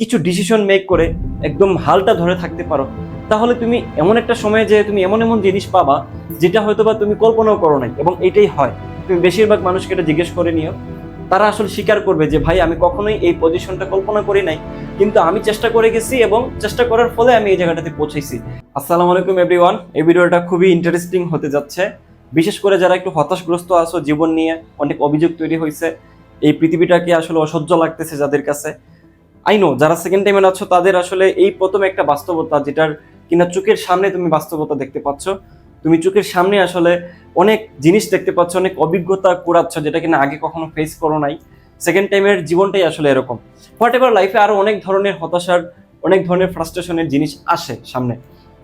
কিছু decision make করে একদম হালটা ধরে থাকতে পারো। তাহলে তুমি এমন একটা সময়ে যে তুমি এমন এমন জিনিস পাবা, যেটা হয়তো বা তুমি কল্পনাও করো নাই এবং এটাই হয়। তুমি বেশিরভাগ মানুষকে এটা জিজ্ঞেস করে নিও। তারা আসলে স্বীকার করবে যে, ভাই, আমি কখনোই এই পজিশনটা কল্পনা করি নাই। কিন্তু আমি চেষ্টা করে গেছি এবং চেষ্টা করার ফলে আমি এই জায়গাটাতে পৌঁছেছি আসসালামু আলাইকুম এভরিওয়ান এই ভিডিওটা খুবই ইন্টারেস্টিং হতে যাচ্ছে। বিশেষ করে যারা একটু হতাশগ্রস্ত আছো, জীবন নিয়ে অনেক অভিযোগ তৈরি হয়েছে এই পৃথিবীটাকে আসলে অসহ্য লাগতেছে যাদের কাছে। আই নো যারা সেকেন্ড টাইমে আছো, তাদের আসলে এই প্রথম একটা বাস্তবতা যেটার কিনা চোখের সামনে তুমি বাস্তবতা দেখতে পাচ্ছ। তুমি চোখের সামনে আসলে অনেক জিনিস দেখতে পাচ্ছ, অনেক অভিজ্ঞতা কুড়াচ্ছ যেটা কিনা আগে কখনো ফেস করো নাই। সেকেন্ড টাইমের জীবনটাই আসলে এরকম। হোয়াট এভার লাইফে আরও অনেক ধরনের হতাশার, অনেক ধরনের ফ্রাস্ট্রেশনের জিনিস আসে সামনে।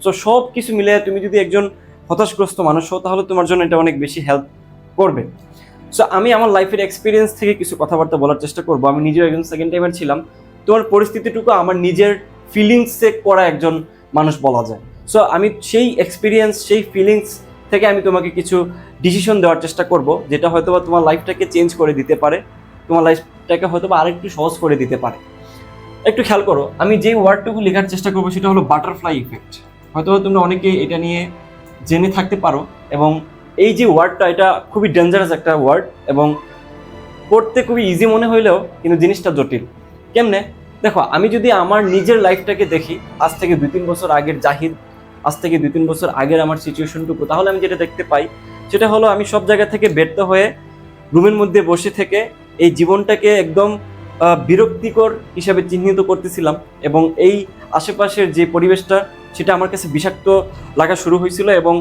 সো সব কিছু মিলে তুমি যদি একজন হতাশগ্রস্ত মানুষ হও, তাহলে তোমার জন্য এটা অনেক বেশি হেল্প করবে। সো আমি আমার লাইফের এক্সপিরিয়েন্স থেকে কিছু কথাবার্তা বলার চেষ্টা করব। আমি নিজেও একজন সেকেন্ড টাইমের ছিলাম। তোমার পরিস্থিতিটুকু আমার নিজের ফিলিংসে করা একজন মানুষ বলা যায়। সো আমি সেই এক্সপিরিয়েন্স সেই ফিলিংস থেকে আমি তোমাকে কিছু ডিসিশন দেওয়ার চেষ্টা করব, যেটা হয়তো বা তোমার লাইফটাকে চেঞ্জ করে দিতে পারে, তোমার লাইফটাকে হয়তো বা আরেকটু সহজ করে দিতে পারে। একটু খেয়াল করো, আমি যে ওয়ার্ডটুকু লেখার চেষ্টা করব, সেটা হলো বাটারফ্লাই ইফেক্ট হয়তো তোমরা অনেকে এটা নিয়ে জেনে থাকতে পারো, এবং এই যে ওয়ার্ডটা এটা খুবই ডেঞ্জারাস একটা ওয়ার্ড এবং পড়তে খুবই ইজি মনে হইলেও কিন্তু জিনিসটা জটিল। কেমনে? দেখো, আমি যদি আমার নিজের লাইফটাকে দেখি, আজ থেকে দুই তিন বছর আগের জাহিদ আজ থেকে দুই তিন বছর আগের আমার সিচুয়েশনটুকু তাহলে আমি যেটা দেখতে পাই, সেটা হলো আমি সব জায়গা থেকে ব্যর্থ হয়ে রুমের মধ্যে বসে থেকে এই জীবনটাকে একদম বিরক্তিকর হিসাবে চিহ্নিত করতেছিলাম এবং এই আশেপাশের যে পরিবেশটা, সেটা আমার কাছে বিষাক্ত লাগা শুরু হয়েছিল এবং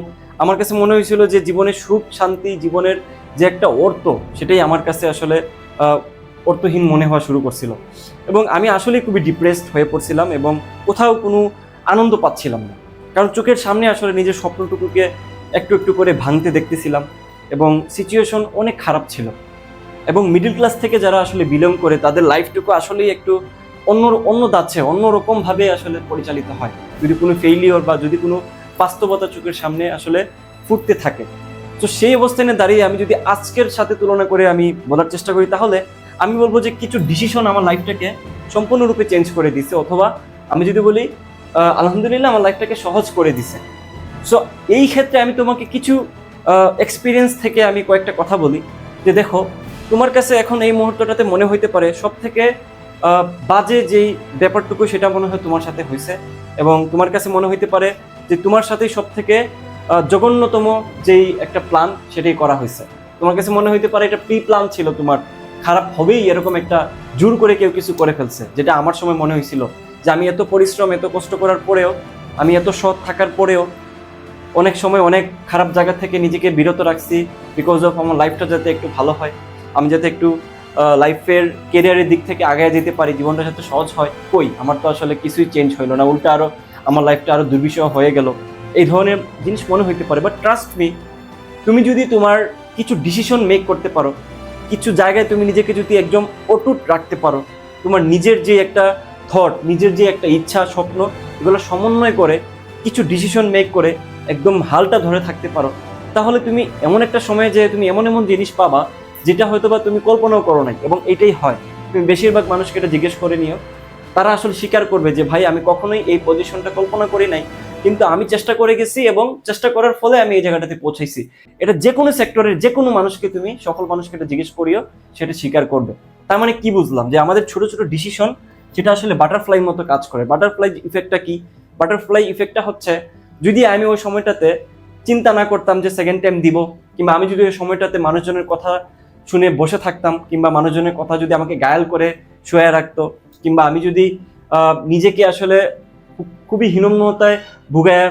আমার কাছে মনে হয়েছিল যে জীবনের সুখ, শান্তি, জীবনের যে একটা অর্থ, সেটাই আমার কাছে আসলে অর্থহীন মনে হওয়া শুরু করছিল। এবং আমি আসলে খুবই ডিপ্রেসড হয়ে পড়ছিলাম এবং কোথাও কোনো আনন্দ পাচ্ছিলাম না। কারণ চোখের সামনে আসলে নিজের স্বপ্নটুকুকে একটু একটু করে ভাঙতে দেখতেছিলাম এবং সিচুয়েশন অনেক খারাপ ছিল। এবং মিডল ক্লাস থেকে যারা আসলে বিলং করে, তাদের লাইফটুকু আসলেই একটু অন্য অন্য দাচ্ছে অন্যরকমভাবে আসলে পরিচালিত হয়। যদি কোনো ফেইলিওর বা যদি কোনো বাস্তবতা চোখের সামনে আসলে ফুটতে থাকে। তো সেই অবস্থানে দাঁড়িয়ে আমি যদি আজকের সাথে তুলনা করে আমি বলার চেষ্টা করি, তাহলে আমি বলব যে কিছু ডিসিশন আমার লাইফটাকে সম্পূর্ণরূপে চেঞ্জ করে দিছে, অথবা আমি যদি বলি আলহামদুলিল্লাহ আমার লাইফটাকে সহজ করে দিছে। সো এই ক্ষেত্রে আমি তোমাকে কিছু এক্সপিরিয়েন্স থেকে আমি কয়েকটা কথা বলি। যে দেখো, তোমার কাছে এখন এই মুহূর্তটাতে মনে হইতে পারে সব থেকে বাজে যেই ব্যাপারটুকু সেটা মনে হয় তোমার সাথে হয়েছে এবং তোমার কাছে মনে হইতে পারে যে তোমার সাথেই সব থেকে জঘন্যতম যেই একটা প্ল্যান সেটাই করা হয়েছে তোমার কাছে মনে হইতে পারে এটা প্রি প্ল্যান ছিল তোমার। খারাপ হবেই এরকম একটা জোর করে কেউ কিছু করে ফেলছে, যেটা আমার সময় মনে হয়েছিল যে আমি এত পরিশ্রম, এত কষ্ট করার পরেও, আমি এত সৎ থাকার পরেও অনেক সময় অনেক খারাপ জায়গা থেকে নিজেকে বিরত রাখছি বিকজ অফ আমার লাইফটা যাতে একটু ভালো হয়, আমি যাতে একটু লাইফের কেরিয়ারের দিক থেকে আগায় যেতে পারি, জীবনটা যাতে সহজ হয়, কই? আমার তো আসলে কিছুই চেঞ্জ হইল না, উল্টা আরও আমার লাইফটা আরও দুর্বিষহ হয়ে গেল। এই ধরনের জিনিস মনে হইতে পারে বাট ট্রাস্ট মি তুমি যদি তোমার কিছু ডিসিশন মেক করতে পারো কিছু জায়গায় তুমি নিজেকে যদি একদম অটুট রাখতে পারো, তোমার নিজের যে একটা থট নিজের যে একটা ইচ্ছা, স্বপ্ন, এগুলো সমন্বয় করে, কিছু ডিসিশন মেক করে একদম হালটা ধরে থাকতে পারো, তাহলে তুমি এমন একটা সময়ে যে তুমি এমন এমন জিনিস পাবা, যেটা হয়তো বা তুমি কল্পনাও করো নাই এবং এটাই হয়। তুমি বেশিরভাগ মানুষকে এটা জিজ্ঞেস করে নিও, তারা আসলে স্বীকার করবে যে, ভাই, আমি কখনোই এই পজিশনটা কল্পনা করি নাই। কিন্তু আমি চেষ্টা করে গেছি এবং চেষ্টা করার ফলে আমি এই জায়গাটাতে পৌঁছাইছি। এটা যে কোনো সেক্টরের যে কোনো মানুষকে তুমি, সকল মানুষকে এটা জিজ্ঞেস করিও, সেটা স্বীকার করবে। তার মানে কি বুঝলাম? যে আমাদের ছোট ছোট ডিসিশন যেটা আসলে বাটারফ্লাই মতো কাজ করে। বাটারফ্লাই ইফেক্টটা কি? বাটারফ্লাই ইফেক্টটা হচ্ছে, যদি আমি ওই সময়টাতে চিন্তা না করতাম যে সেকেন্ড টাইম দিব, কিংবা আমি যদি ওই সময়টাতে মানুষজনের কথা শুনে বসে থাকতাম, কিংবা মানুষজনের কথা যদি আমাকে গায়াল করে শুয়ে রাখতো, কিংবা আমি যদি নিজেকে আসলে খুবই হীনম্নতায় ভুগায়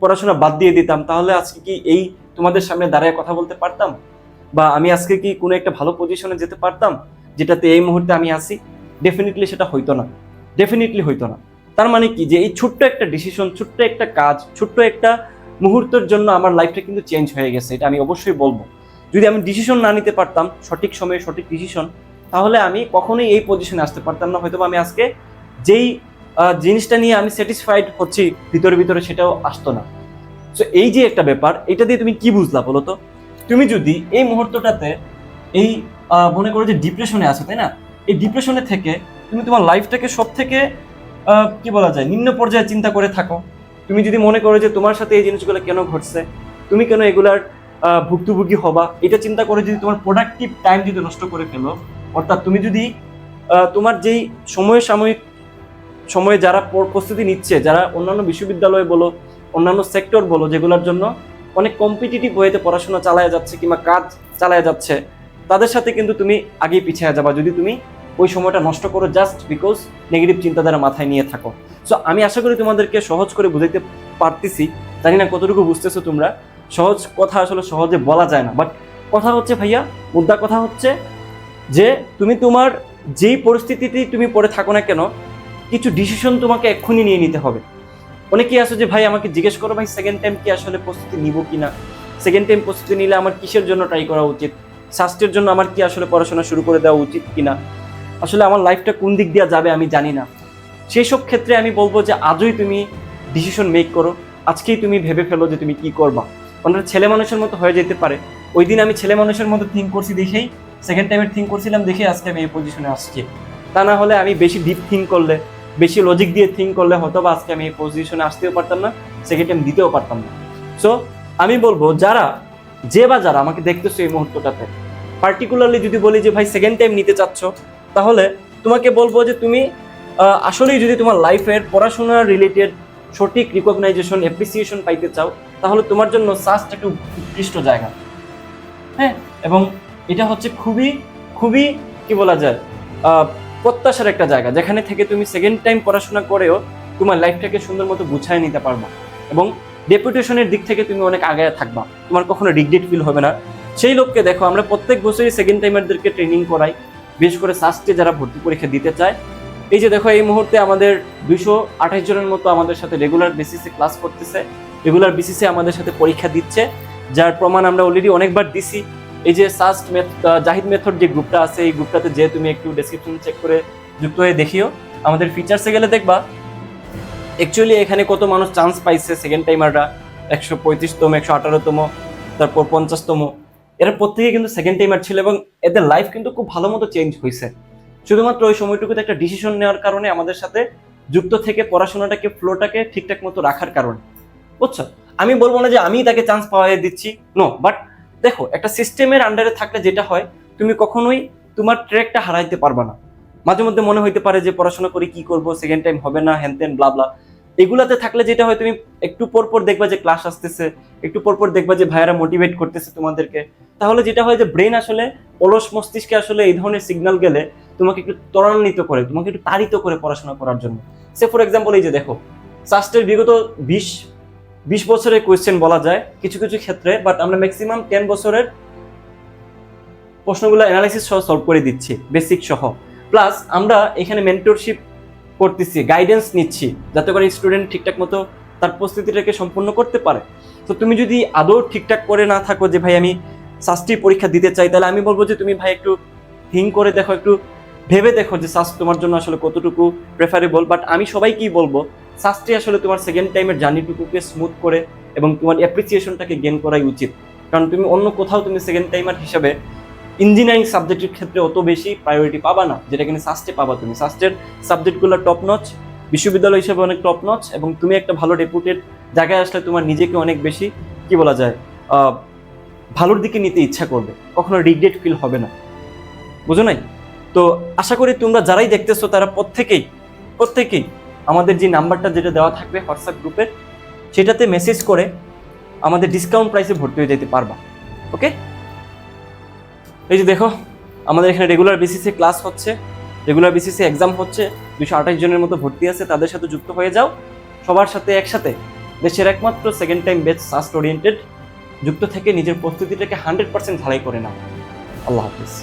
পড়াশোনা বাদ দিয়ে দিতাম, তাহলে আজকে কি এই তোমাদের সামনে দাঁড়ায় কথা বলতে পারতাম? বা আমি আজকে কি কোনো একটা ভালো পজিশনে যেতে পারতাম, যেটাতে এই মুহূর্তে আমি আসি ডেফিনেটলি সেটা হইতো না। ডেফিনেটলি হইতো না। তার মানে কি? যে এই ছোট্ট একটা ডিসিশন ছোট্ট একটা কাজ, ছোট্ট একটা মুহূর্তের জন্য আমার লাইফটা কিন্তু চেঞ্জ হয়ে গেছে, এটা আমি অবশ্যই বলব। যদি আমি ডিসিশন না নিতে পারতাম, সঠিক সময়ে সঠিক ডিসিশন তাহলে আমি কখনোই এই পজিশনে আসতে পারতাম না। হয়তো আমি আজকে যেই জিনিসটা নিয়ে আমি স্যাটিসফাইড হচ্ছি, ভিতরে ভিতরে সেটাও আসতো না। সো এই যে একটা ব্যাপার, এটা দিয়ে তুমি কি বুঝলা বলো তো? তুমি যদি এই মুহূর্তটাতে এই মনে করো যে ডিপ্রেশনে আছো, তাই না? এই ডিপ্রেশনে থেকে তুমি তোমার লাইফটাকে সব থেকে কি বলা যায়, নিম্ন পর্যায়ে চিন্তা করে থাকো। তুমি যদি মনে করো যে তোমার সাথে এই জিনিসগুলো কেন ঘটছে, তুমি কেন এগুলার ভুক্তভোগী হবা, এটা চিন্তা করে যদি তোমার প্রোডাক্টিভ টাইম যদি নষ্ট করে ফেলো, অর্থাৎ তুমি যদি তোমার যেই সময় সাময়িক সময়ে যারা প্রস্তুতি নিচ্ছে, যারা অন্যান্য বিশ্ববিদ্যালয় বলো, অন্যান্য সেক্টর বলো, যেগুলোর জন্য অনেক কম্পিটিটিভ ওয়েতে পড়াশোনা চালায় যাচ্ছে কিংবা কাজ চালায় যাচ্ছে, তাদের সাথে কিন্তু তুমি আগেই পিছিয়ে যাবা। যদি তুমি ওই সময়টা নষ্ট করো জাস্ট বিকজ নেগেটিভ চিন্তাধারা মাথায় নিয়ে থাকো। সো আমি আশা করি তোমাদেরকে সহজ করে বুঝাইতে পারতেছি। জানি না কতটুকু বুঝতেছো তোমরা। সহজ কথা আসলে সহজে বলা যায় না। বাট কথা হচ্ছে ভাইয়া, মুদ্রা কথা হচ্ছে যে, তুমি তোমার যেই পরিস্থিতিতেই তুমি পড়ে থাকো না কেন কিছু ডিসিশন তোমাকে এক্ষুনি নিয়ে নিতে হবে। অনেকেই আছে যে, ভাই, আমাকে জিজ্ঞেস করো, ভাই সেকেন্ড টাইম কি আসলে প্রস্তুতি নিব কিনা? সেকেন্ড টাইম প্রস্তুতি নিলে আমার কিসের জন্য ট্রাই করা উচিত? স্বাস্থ্যের জন্য আমার কি আসলে পড়াশোনা শুরু করে দেওয়া উচিত কিনা? আসলে আমার লাইফটা কোন দিক দিয়ে যাবে আমি জানি না। সেই সব ক্ষেত্রে আমি বলব যে, আজই তুমি ডিসিশন মেক করো। আজকেই তুমি ভেবে ফেলো যে, তুমি কি করবা? অন্যরা ছেলে মানুষের মতো হয়ে যেতে পারে। ওই দিন আমি ছেলে মানুষের মতো থিঙ্ক করছি দেখেই সেকেন্ড টাইমের থিঙ্ক করছিলাম দেখে আজকে আমি এই পজিশনে আসছি। তা না হলে আমি বেশি ডিপ থিঙ্ক করলে বেশি লজিক দিয়ে থিঙ্ক করলে হয়তো বা আজকে আমি এই পজিশনে আসতেও পারতাম না সেকেন্ড টাইম দিতেও পারতাম না। সো আমি বলব, যারা, যে বা যারা আমাকে দেখতেছো এই মুহূর্তটাতে পার্টিকুলারলি যদি বলি যে, ভাই সেকেন্ড টাইম নিতে চাচ্ছ তাহলে তোমাকে বলব যে, তুমি আসলেই যদি তোমার লাইফের পড়াশোনার রিলেটেড সঠিক রিকগনাইজেশন অ্যাপ্রিসিয়েশন পাইতে চাও, তাহলে তোমার জন্য সাস্ট একটা উৎকৃষ্ট জায়গা। হ্যাঁ? এবং এটা হচ্ছে খুবই খুবই, কি বলা যায় প্রত্যাশার একটা জায়গা, যেখানে থেকে তুমি সেকেন্ড টাইম পড়াশোনা করেও তোমার লাইফটাকে সুন্দর মতো গুছায় নিতে পারবা এবং ডেপুটেশনের দিক থেকে তুমি অনেক আগে থাকবা। তোমার কখনো রিগ্রেট ফিল হবে না। সেই লোককে দেখো, আমরা প্রত্যেক বছরই সেকেন্ড টাইমারদেরকে ট্রেনিং করাই, বিশেষ করে সাস্টে যারা ভর্তি পরীক্ষা দিতে চায়। এই যে দেখো, এই মুহূর্তে আমাদের দুইশো আঠাশ জনের মতো আমাদের সাথে রেগুলার বেসিসে ক্লাস করতেছে। রেগুলার বেসিসে আমাদের সাথে পরীক্ষা দিচ্ছে, যার প্রমাণ আমরা অলরেডি অনেকবার দিছি। এই যে সাস্ট জাহিদ মেথড যে গ্রুপটা আছে, এই গ্রুপটাতে যে তুমি একটু ডেসক্রিপশন চেক করে যুক্ত হয়ে দেখিও। আমাদের ফিচার্সে গেলে দেখবা অ্যাকচুয়ালি এখানে কত মানুষ চান্স পাইছে সেকেন্ড টাইমাররা একশো পঁয়ত্রিশতম, একশো আঠারোতম, তারপর পঞ্চাশতম। এরা প্রত্যেকে কিন্তু সেকেন্ড টাইমার ছিল এবং এদের লাইফ কিন্তু খুব ভালো মতো চেঞ্জ হয়েছে শুধুমাত্র ওই সময়টুকুতে একটা ডিসিশন নেওয়ার কারণে আমাদের সাথে যুক্ত থেকে পড়াশোনাটাকে ফ্লোটাকে ঠিকঠাক মতো রাখার কারণে। বুঝছ? আমি বলব না যে আমি তাকে চান্স পাওয়াই দিচ্ছি। নো বাট দেখো, একটা সিস্টেমের আন্ডারে থাকলে যেটা হয়, তুমি কখনোই তোমার ট্র্যাকটা হারাইতে পারবা না। মাঝে মধ্যে মনে হইতে পারে যে পড়াশোনা করে কি করব সেকেন্ড টাইম হবে না হ্যান ত্যান ব্লা এগুলাতে থাকলে যেটা হয়, তুমি একটু পর পর দেখবা যে ক্লাস আসতেছে, একটু পর পর দেখবা যে ভাইয়ারা মোটিভেট করতেছে তোমাদেরকে। তাহলে যেটা হয় যে ব্রেন আসলে অলস মস্তিষ্কে আসলে এই ধরনের সিগন্যাল গেলে তোমাকে একটু ত্বরান্বিত করে, তোমাকে একটু তাড়িত করে পড়াশোনা করার জন্য। সে ফর এক্সাম্পল এই যে দেখো সাস্টের বিগত বিশ বিশ বছরের কোয়েশ্চেন বলা যায়, কিছু কিছু ক্ষেত্রে বাট আমরা ম্যাক্সিমাম টেন বছরের প্রশ্নগুলো অ্যানালাইসিস সহ সলভ করে দিচ্ছি বেসিক সহ। প্লাস আমরা এখানে মেন্টরশিপ করতেছি গাইডেন্স নিচ্ছি, যাতে করে স্টুডেন্ট ঠিকঠাক মতো তার প্রস্তুতিটাকে সম্পূর্ণ করতে পারে। তো তুমি যদি আদৌ ঠিকঠাক করে না থাকো যে, ভাই, আমি শাস্ত্রী পরীক্ষা দিতে চাই, তাহলে আমি বলব যে, তুমি ভাই, একটু থিঙ্ক করে দেখো, একটু ভেবে দেখো যে শাস্ত্র তোমার জন্য আসলে কতটুকু প্রেফারেবল বাট আমি সবাইকেই বলব শাস্ত্রী আসলে তোমার সেকেন্ড টাইমের জার্নিটুকুকে স্মুথ করে এবং তোমার অ্যাপ্রিসিয়েশনটাকে গেন করাই উচিত। কারণ তুমি অন্য কোথাও তুমি সেকেন্ড টাইমার হিসাবে ইঞ্জিনিয়ারিং সাবজেক্টের ক্ষেত্রে অত বেশি প্রায়োরিটি পাবা না, যেটা কিন্তু সাস্টে পাবা তুমি। সাস্টের সাবজেক্টগুলো টপ নচ বিশ্ববিদ্যালয় হিসেবে অনেক টপ নচ এবং তুমি একটা ভালো ডেপুটেড জায়গায় আসলে তোমার নিজেকে অনেক বেশি, কি বলা যায় ভালোর দিকে নিতে ইচ্ছা করবে। কখনো রিগ্রেট ফিল হবে না। বুঝো নাই? তো আশা করি তোমরা যারাই দেখতেছো তারা প্রত্যেকেই প্রত্যেকেই আমাদের যে নাম্বারটা যেটা দেওয়া থাকবে হোয়াটসঅ্যাপ গ্রুপের সেটাতে মেসেজ করে আমাদের ডিসকাউন্ট প্রাইসে ভর্তি হয়ে যেতে পারবা ওকে এই যে দেখো, আমাদের এখানে রেগুলার বেসিসে ক্লাস হচ্ছে রেগুলার বেসিসে এক্সাম হচ্ছে দুশো আঠাশ জনের মতো ভর্তি আছে, তাদের সাথে যুক্ত হয়ে যাও। সবার সাথে একসাথে দেশের একমাত্র second time batch SUST oriented যুক্ত থেকে নিজের প্রস্তুতিটাকে হান্ড্রেড পার্সেন্ট ঢালাই করে নাও। আল্লাহ হাফিজ।